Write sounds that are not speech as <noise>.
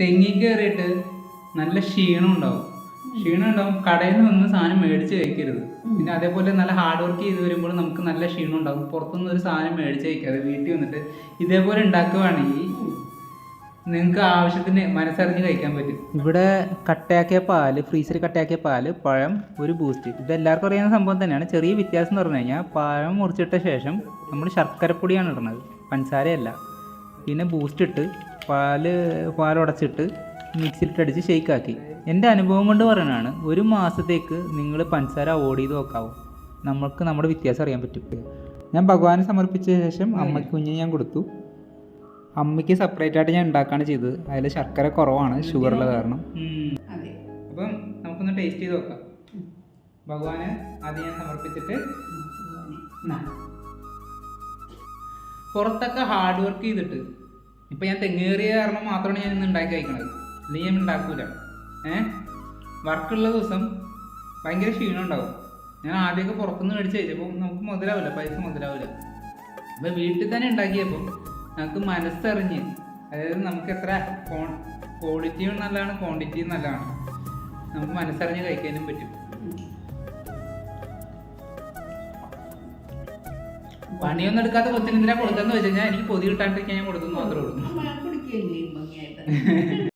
തെങ്ങി കയറിയിട്ട് നല്ല ക്ഷീണം ഉണ്ടാവും. ക്ഷീണം ഉണ്ടാവും. കടയിൽ നിന്ന് സാധനം മേടിച്ച് കഴിക്കരുത്. പിന്നെ അതേപോലെ നല്ല ഹാർഡ് വർക്ക് ചെയ്ത് വരുമ്പോൾ നമുക്ക് നല്ല ക്ഷീണം ഉണ്ടാവും. പുറത്തുനിന്ന് ഒരു സാധനം മേടിച്ച് കഴിക്കാതെ വീട്ടിൽ വന്നിട്ട് ഇതേപോലെ ഉണ്ടാക്കുകയാണെങ്കിൽ നിങ്ങൾക്ക് ആവശ്യത്തിന് മനസ്സറിഞ്ഞ് കഴിക്കാൻ പറ്റും. ഇവിടെ കട്ടയാക്കിയ പാൽ ഫ്രീസറിൽ കട്ടയാക്കിയ പാൽ പഴം ഒരു ബൂസ്റ്റ് ഇത് എല്ലാവർക്കും അറിയാവുന്ന സംഭവം തന്നെയാണ്. ചെറിയ വ്യത്യാസം എന്ന് പറഞ്ഞു കഴിഞ്ഞാൽ പഴം മുറിച്ചിട്ട ശേഷം നമ്മൾ ശർക്കരപ്പൊടിയാണ് ഇടുന്നത്. പഞ്ചസാരയല്ല. പിന്നെ ബൂസ്റ്റ് ഇട്ട് പാൽ പാലുടച്ചിട്ട് മിക്സിയിലിട്ടടിച്ച് ഷെയ്ക്കാക്കി. എന്റെ അനുഭവം കൊണ്ട് പറയണതാണ് ഒരു മാസത്തേക്ക് നിങ്ങൾ പഞ്ചസാര അവോയ്ഡ് ചെയ്ത് നോക്കാവും. നമ്മൾക്ക് നമ്മുടെ വ്യത്യാസം അറിയാൻ പറ്റും. ഞാൻ ഭഗവാനെ സമർപ്പിച്ച ശേഷം അമ്മയ്ക്ക് കുഞ്ഞിന് ഞാൻ കൊടുത്തു. അമ്മയ്ക്ക് സെപ്പറേറ്റ് ആയിട്ട് ഞാൻ ഉണ്ടാക്കുകയാണ് ചെയ്തത്. അതിൽ ശർക്കര കുറവാണ് ഷുഗറുള്ള കാരണം. അതെ. അപ്പം നമുക്കൊന്ന് ടേസ്റ്റ് ചെയ്ത് നോക്കാം. ഭഗവാന് ആദ്യം ഞാൻ സമർപ്പിച്ചിട്ട്. പുറത്തൊക്കെ ഹാർഡ് വർക്ക് ചെയ്തിട്ട് ഇപ്പം ഞാൻ തെങ്ങേറിയ കാരണം മാത്രമാണ് ഞാൻ ഇന്ന് ഉണ്ടാക്കി കഴിക്കണത്. അല്ലെങ്കിൽ ഞാൻ ഉണ്ടാക്കൂല. ഏഹ് വർക്കുള്ള ദിവസം ഭയങ്കര ക്ഷീണം ഉണ്ടാവും. ഞാൻ ആദ്യമൊക്കെ പുറത്തുനിന്ന് മേടിച്ച് കഴിച്ചപ്പോൾ നമുക്ക് മുതലാവില്ല പൈസ മുതലാവില്ല. അപ്പം വീട്ടിൽ തന്നെ ഉണ്ടാക്കിയപ്പോൾ നമുക്ക് മനസ്സറിഞ്ഞ് അതായത് നമുക്ക് എത്ര ക്വാളിറ്റിയും നല്ലതാണ് ക്വാണ്ടിറ്റിയും നല്ലതാണ്. നമുക്ക് മനസ്സറിഞ്ഞ് കഴിക്കാനും പറ്റും. പണിയൊന്നും എടുക്കാത്ത കൊച്ചിന് എന്തിനാ കൊടുക്കാന്ന് വെച്ച് കഴിഞ്ഞാൽ എനിക്ക് പൊതി കിട്ടാണ്ടിരിക്കാൻ ഞാൻ കൊടുക്കുന്നു മാത്രമേ ഉള്ളൂ <laughs>